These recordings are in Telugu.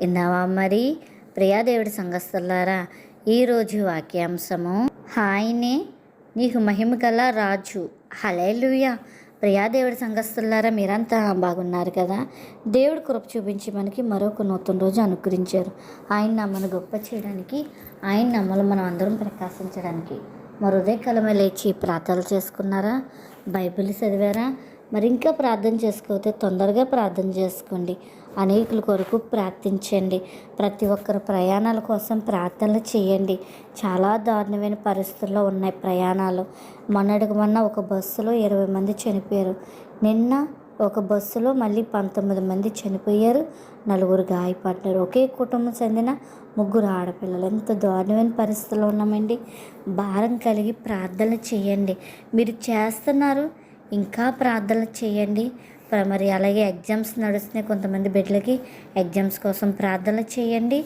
విన్నావా మరి? ప్రియాదేవుడి దేవుడి ఈరోజు వాక్యాంశము హాయినే నీకు మహిమ గల రాజు. హలేలుయా ప్రియాదేవుడి సంఘస్థులారా మీరంతా బాగున్నారు కదా? దేవుడు కృప చూపించి మనకి మరొక నూతన రోజు అనుగ్రహించారు. ఆయన నమ్మను గొప్ప చేయడానికి ఆయన నమ్మలు మనం అందరం ప్రకాశించడానికి. మరి ఉదయకాలమే లేచి ప్రార్థనలు చేసుకున్నారా? బైబిల్ చదివారా? మరి ఇంకా ప్రార్థన చేసుకోతే తొందరగా ప్రార్థన చేసుకోండి. అనేకుల కొరకు ప్రార్థించండి. ప్రతి ఒక్కరు ప్రయాణాల కోసం ప్రార్థనలు చేయండి. చాలా దారుణమైన పరిస్థితుల్లో ఉన్నాయి ప్రయాణాలు. మొన్నటికి మొన్న ఒక బస్సులో ఇరవై మంది చనిపోయారు. నిన్న ఒక బస్సులో మళ్ళీ పంతొమ్మిది మంది చనిపోయారు. నలుగురు గాయపడ్డారు. ఒకే కుటుంబం చెందిన ముగ్గురు ఆడపిల్లలు. ఎంత దారుణమైన పరిస్థితుల్లో ఉన్నామండి. భారం కలిగి ప్రార్థనలు చేయండి. మీరు చేస్తున్నారు ఇంకా ప్రార్థనలు చేయండి. మరి అలాగే ఎగ్జామ్స్ నడుస్తున్నాయి కొంతమంది బిడ్డలకి. ఎగ్జామ్స్ కోసం ప్రార్థన చేయండి.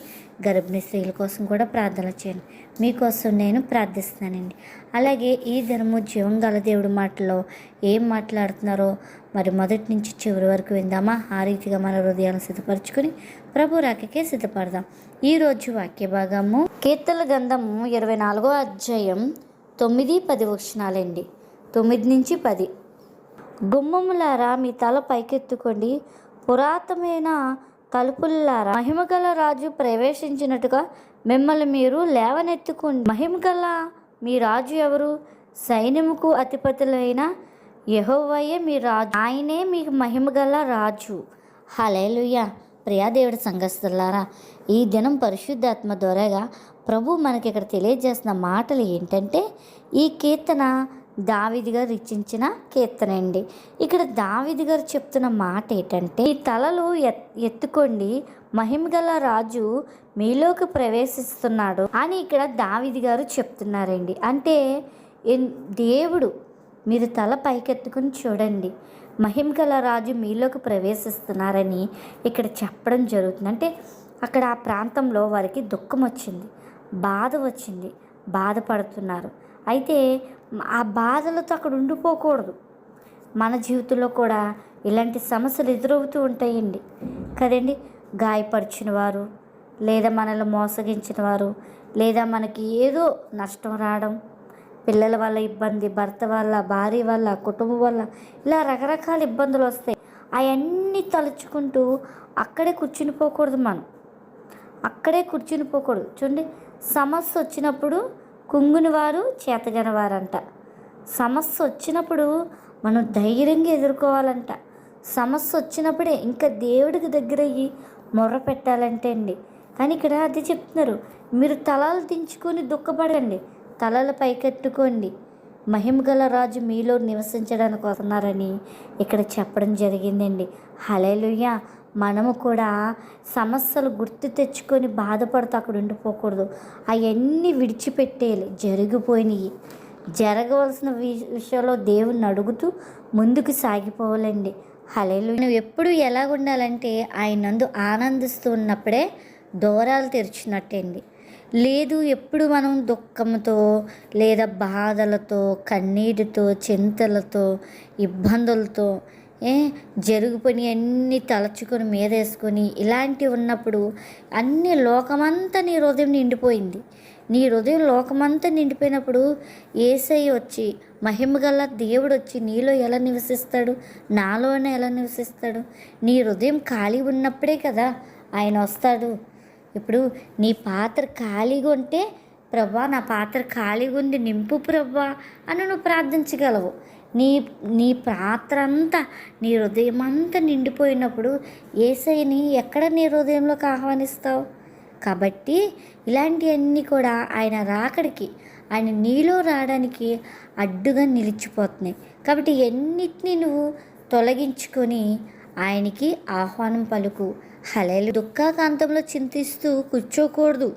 గర్భిణీ స్త్రీల కోసం కూడా ప్రార్థన చేయండి. మీకోసం నేను ప్రార్థిస్తున్నానండి. అలాగే ఈ దినము జీవం గల దేవుడి మాటలో ఏం మాట్లాడుతున్నారో మరి మొదటి నుంచి చివరి వరకు విందామా? ఆ రీతిగా మన హృదయాలను సిద్ధపరచుకుని ప్రభు రాకకే సిద్ధపడదాం. ఈరోజు వాక్య భాగము కీర్తన గంధము ఇరవై నాలుగో అధ్యాయం తొమ్మిది పది వచనాలండి. తొమ్మిది నుంచి పది. గుమ్మములారా మీ తల పైకెత్తుకోండి. పురాతనమైన తలుపులారా మహిమగల రాజు ప్రవేశించినట్టుగా మిమ్మల్ని మీరు లేవనెత్తుకోండి. మహిమగల మీ రాజు ఎవరు? సైన్యముకు అధిపతులైన యహోవయ్యే మీ రాజు. ఆయనే మీకు మహిమగల రాజు. హలేలుయ్య ప్రియాదేవుడి సంఘస్థులారా ఈ దినం పరిశుద్ధాత్మ ద్వారాగా ప్రభు మనకి ఇక్కడ తెలియజేస్తున్న మాటలు ఏంటంటే ఈ కీర్తన దావిది గారు రచించిన కీర్తన అండి. ఇక్కడ దావిది గారు చెప్తున్న మాట ఏంటంటే ఈ తలలు ఎత్ ఎత్తుకోండి. మహిమగల రాజు మీలోకి ప్రవేశిస్తున్నాడు అని ఇక్కడ దావిది గారు చెప్తున్నారండి. అంటే దేవుడు మీరు తల పైకెత్తుకుని చూడండి. మహిమగల రాజు మీలోకి ప్రవేశిస్తున్నారని ఇక్కడ చెప్పడం జరుగుతుంది. అంటే అక్కడ ఆ ప్రాంతంలో వారికి దుఃఖం వచ్చింది బాధ వచ్చింది బాధపడుతున్నారు. అయితే ఆ బాధలతో అక్కడ ఉండిపోకూడదు. మన జీవితంలో కూడా ఇలాంటి సమస్యలు ఎదురవుతూ ఉంటాయండి. కదండి? గాయపరిచిన వారు లేదా మనల్ని మోసగించిన వారు లేదా మనకి ఏదో నష్టం రావడం పిల్లల వల్ల ఇబ్బంది భర్త వల్ల భార్య వల్ల కుటుంబం వల్ల ఇలా రకరకాల ఇబ్బందులు వస్తాయి. అవన్నీ తలుచుకుంటూ అక్కడే కూర్చుని పోకూడదు మనం. అక్కడే కూర్చుని పోకూడదు. చూడండి సమస్య వచ్చినప్పుడు కుంగుని వారు సమస్య వచ్చినప్పుడు మనం ధైర్యంగా ఎదుర్కోవాలంట. సమస్య వచ్చినప్పుడే ఇంకా దేవుడికి దగ్గర అయ్యి మొర్ర పెట్టాలంటే అండి కానీ ఇక్కడ అది చెప్తున్నారు. మీరు తలలు దించుకొని దుఃఖపడండి. తలలు పైకెత్తుకోండి. మహిమగల రాజు మీలో నివసించడానికి వస్తున్నారని ఇక్కడ చెప్పడం జరిగిందండి. హలేలుయ్య మనము కూడా సమస్యలు గుర్తు తెచ్చుకొని బాధపడుతూ అక్కడ ఉండిపోకూడదు. అవన్నీ విడిచిపెట్టేయాలి. జరిగిపోయినాయి జరగవలసిన వి- విషయంలో దేవుణ్ణి అడుగుతూ ముందుకు సాగిపోవాలండి. హలేలు నువ్వు ఎప్పుడు ఎలా ఉండాలంటే ఆయన నందు ఆనందిస్తూ ఉన్నప్పుడే దూరాలు తెరిచినట్టండి. లేదు ఎప్పుడు మనం దుఃఖంతో లేదా బాధలతో కన్నీటితో చింతలతో ఇబ్బందులతో ఏ పని అన్నీ తలచుకొని మీదేసుకొని ఇలాంటివి ఉన్నప్పుడు అన్ని లోకమంతా నీ హృదయం నిండిపోయింది. నీ హృదయం లోకమంతా నిండిపోయినప్పుడు ఏసై వచ్చి మహిమ గల దేవుడు వచ్చి నీలో ఎలా నివసిస్తాడు? నాలోనే ఎలా నివసిస్తాడు? నీ హృదయం ఖాళీ ఉన్నప్పుడే కదా ఆయన వస్తాడు. ఇప్పుడు నీ పాత్ర ఖాళీగా ఉంటే ప్రభా నా పాత్ర ఖాళీగా ఉంది నింపు ప్రభా అని నువ్వు ప్రార్థించగలవు. నీ నీ పాత్ర అంతా నీ హృదయం అంతా నిండిపోయినప్పుడు ఏసైని ఎక్కడ నీ హృదయంలోకి ఆహ్వానిస్తావు? కాబట్టి ఇలాంటివన్నీ కూడా ఆయన రాకడికి ఆయన నీలో రావడానికి అడ్డుగా నిలిచిపోతున్నాయి. కాబట్టి ఎన్నిటిని నువ్వు తొలగించుకొని ఆయనకి ఆహ్వానం పలుకు. హలేలు దుఃఖాకాంతంలో చింతిస్తూ కూర్చోకూడదు.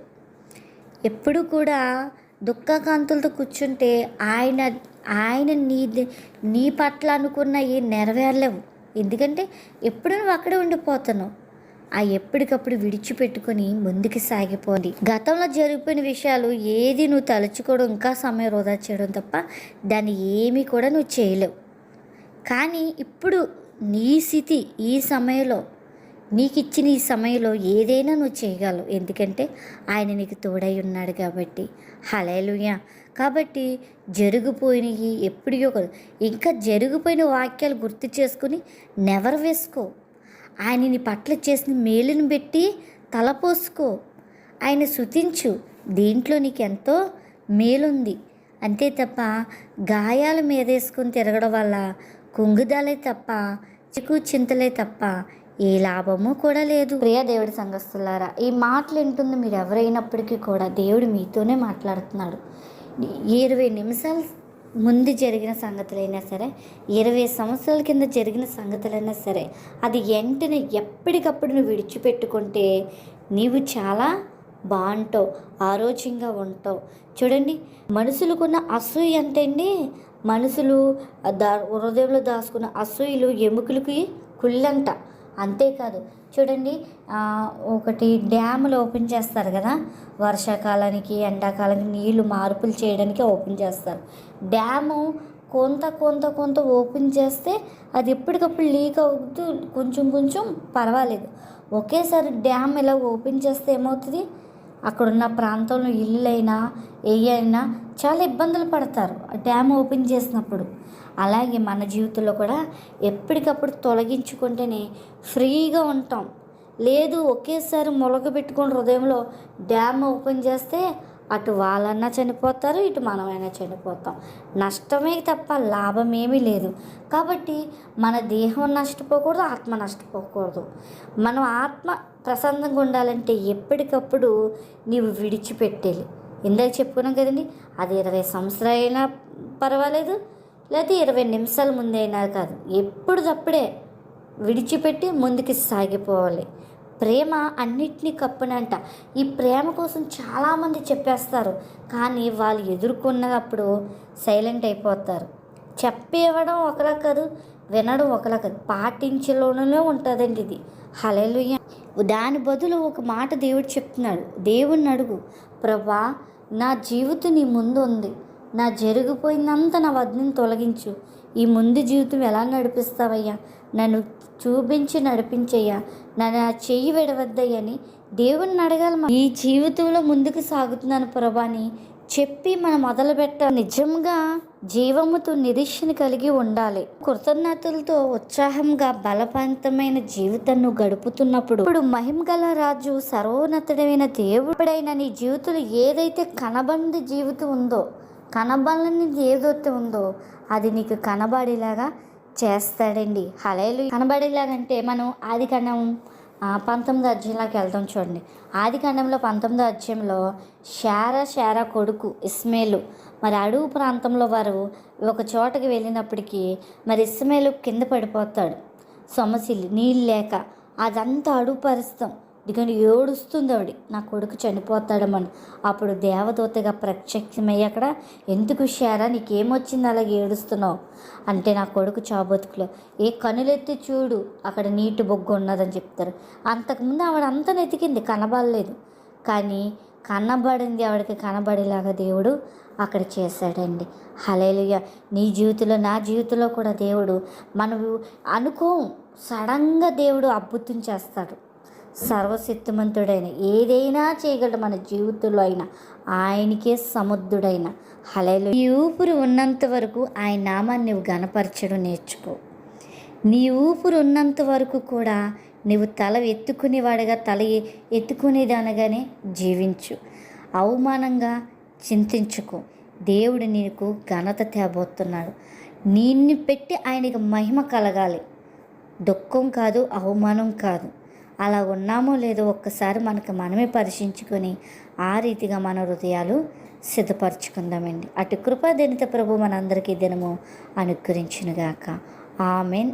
ఎప్పుడు కూడా దుఃఖాకాంతులతో కూర్చుంటే ఆయన ఆయన నీ నీ పట్ల అనుకున్నవి నెరవేరలేవు. ఎందుకంటే ఎప్పుడు నువ్వు అక్కడే ఉండిపోతున్నావు. ఆ ఎప్పటికప్పుడు విడిచిపెట్టుకొని ముందుకు సాగిపోండి. గతంలో జరిగిపోయిన విషయాలు ఏది నువ్వు తలుచుకోవడం ఇంకా సమయం వృధా చేయడం తప్ప దాన్ని ఏమీ కూడా నువ్వు చేయలేవు. కానీ ఇప్పుడు నీ స్థితి ఈ సమయంలో నీకు ఇచ్చిన ఈ సమయంలో ఏదైనా నువ్వు చేయగలవు. ఎందుకంటే ఆయన నీకు తోడై ఉన్నాడు కాబట్టి. హలేలుయా కాబట్టి జరిగిపోయినవి ఎప్పుడో కాదు ఇంకా జరిగిపోయిన వాక్యాలు గుర్తు చేసుకుని నెవర్ వేసుకో. ఆయన నీ పట్ల చేసిన మేలుని పెట్టి తలపోసుకో ఆయన శుతించు. దీంట్లో నీకు ఎంతో మేలుంది. అంతే తప్ప గాయాల మీద వేసుకొని తిరగడం వల్ల కుంగుదాలే తప్ప చిక్కు చింతలే తప్ప ఏ లాభము కూడా లేదు. ప్రియ దేవుడి సంఘస్తులారా ఈ మాటలు వింటుంది మీరు ఎవరైనప్పటికీ కూడా దేవుడు మీతోనే మాట్లాడుతున్నాడు. ఇరవై నిమిషాల ముందు జరిగిన సంగతులైనా సరే ఇరవై సంవత్సరాల కింద జరిగిన సంగతులైనా సరే అది వెంటనే ఎప్పటికప్పుడు నువ్వు విడిచిపెట్టుకుంటే నీవు చాలా బాగుంటావు ఆరోగ్యంగా ఉంటావు. చూడండి మనుషులకున్న అసూయ అంటే అండి మనుషులు దా హృదయంలో దాచుకున్న అసూయలు ఎముకలకి కుళ్ళంట. అంతేకాదు. చూడండి ఒకటి డ్యాములు ఓపెన్ చేస్తారు కదా? వర్షాకాలానికి ఎండాకాలానికి నీళ్ళు మార్పులు చేయడానికి ఓపెన్ చేస్తారు. డ్యాము కొంత కొంత కొంత ఓపెన్ చేస్తే అది ఎప్పటికప్పుడు లీక్ అవుతూ కొంచెం కొంచెం పర్వాలేదు. ఒకేసారి డ్యామ్ ఇలా ఓపెన్ చేస్తే ఏమవుతుంది? అక్కడున్న ప్రాంతంలో ఇల్లులైనా అయినా చాలా ఇబ్బందులు పడతారు ఆ డ్యామ్ ఓపెన్ చేసినప్పుడు. అలాగే మన జీవితంలో కూడా ఎప్పటికప్పుడు తొలగించుకుంటేనే ఫ్రీగా ఉంటాం. లేదు ఒకేసారి మొలక పెట్టుకొని హృదయంలో డ్యామ్ ఓపెన్ చేస్తే అటు వాళ్ళన్నా చనిపోతారు ఇటు మనమైనా చనిపోతాం. నష్టమే తప్ప లాభం ఏమీ లేదు. కాబట్టి మన దేహం నష్టపోకూడదు ఆత్మ నష్టపోకూడదు. మనం ఆత్మ ప్రశాంతంగా ఉండాలంటే ఎప్పటికప్పుడు నీవు విడిచిపెట్టేది ఇందాక చెప్పుకున్నాం కదండి అది ఇరవై సంవత్సరాలు అయినా పర్వాలేదు లేకపోతే ఇరవై నిమిషాల ముందైనా కాదు. ఎప్పుడు తప్పుడే విడిచిపెట్టి ముందుకు సాగిపోవాలి. ప్రేమ అన్నిటినీ కప్పునంట. ఈ ప్రేమ కోసం చాలామంది చెప్పేస్తారు. కానీ వాళ్ళు ఎదుర్కొన్నప్పుడు సైలెంట్ అయిపోతారు. చెప్పేవడం ఒకలా కాదు వినడం ఒకలా కాదు. పాటించలోనే ఉంటుందండి ఇది. హలెలుయ దాని బదులు ఒక మాట దేవుడు చెప్తున్నాడు. దేవుణ్ణి అడుగు. ప్రభా నా జీవితం నీ ముందు ఉంది. నా జరిగిపోయిందంతా నా వద్దని తొలగించు. ఈ ముందు జీవితం ఎలా నడిపిస్తావయ్యా? నన్ను చూపించి నడిపించయ్యా. నన్ను ఆ చెయ్యి విడవద్దయ్యని దేవుణ్ణి అడగాలి ఈ జీవితంలో ముందుకు సాగుతున్నాను ప్రభాని చెప్పి మనం మొదలుపెట్ట నిజంగా జీవముతో నిరీక్షణ కలిగి ఉండాలి. కృతజ్ఞతలతో ఉత్సాహంగా బలవంతమైన జీవితాన్ని గడుపుతున్నప్పుడు ఇప్పుడు మహిమ గల రాజు సర్వోన్నతుడైన దేవుడైన నీ జీవితంలో ఏదైతే కనబంది జీవితం ఉందో కనబడనిది ఏదైతే ఉందో అది నీకు కనబడేలాగా చేస్తాడండి. హలేలు కనబడేలాగంటే మనం ఆది కాండం ఆ, పంతొమ్మిదో అధ్యాయంలోకి వెళ్తాం చూడండి. ఆది కాండంలో పంతొమ్మిదో అధ్యాయంలో శార శారా కొడుకు ఇస్మేలు మరి అడవు ప్రాంతంలో వారు ఒక చోటకి వెళ్ళినప్పటికీ మరి ఇస్మేలు కింద పడిపోతాడు. సొమసిల్లి నీళ్ళు లేక. అదంతా అడుగు పరిస్తాం ఎందుకంటే ఏడుస్తుంది ఆవిడ. నా కొడుకు చనిపోతాడమని. అప్పుడు దేవదూతగా ప్రత్యక్షమయ్యి అక్కడ ఎందుకు షారా నీకేమొచ్చింది అలాగే ఏడుస్తున్నావు? అంటే నా కొడుకు చాబతుకులో ఏ కనులెత్తి చూడు అక్కడ నీటి బొగ్గు ఉన్నదని చెప్తారు. అంతకుముందు ఆవిడ అంతా నెతికింది కనబడలేదు. కానీ కనబడింది ఆవిడకి కనబడేలాగా దేవుడు అక్కడ చేశాడండి. హలేలుయ నీ జీవితంలో నా జీవితంలో కూడా దేవుడు మనం అనుకోం సడన్గా దేవుడు అద్భుతం చేస్తాడు. సర్వశక్తిమంతుడైన ఏదైనా చేయగలడు మన జీవితంలో అయినా ఆయనకే సముద్రుడైన హలేలు ఈ ఊపిరి ఉన్నంత వరకు ఆయన నామాన్ని నువ్వు గనపరచడం నేర్చుకో. నీ ఊపిరి ఉన్నంత వరకు కూడా నువ్వు తల ఎత్తుకునేవాడిగా తల ఎ- ఎత్తుకునేదానగానే జీవించు. అవమానంగా చింతించుకో. దేవుడు నీకు ఘనత తేబోతున్నాడు. నిన్ను పెట్టి ఆయనకి మహిమ కలగాలి. దుఃఖం కాదు అవమానం కాదు. అలా ఉన్నామో లేదో ఒక్కసారి మనకు మనమే పరీక్షించుకొని ఆ రీతిగా మన హృదయాలు సిద్ధపరచుకుందామండి. అటు కృపాదనిత ప్రభు మనందరికీ దినము అనుగ్రహించునుగాక. ఆమెన్.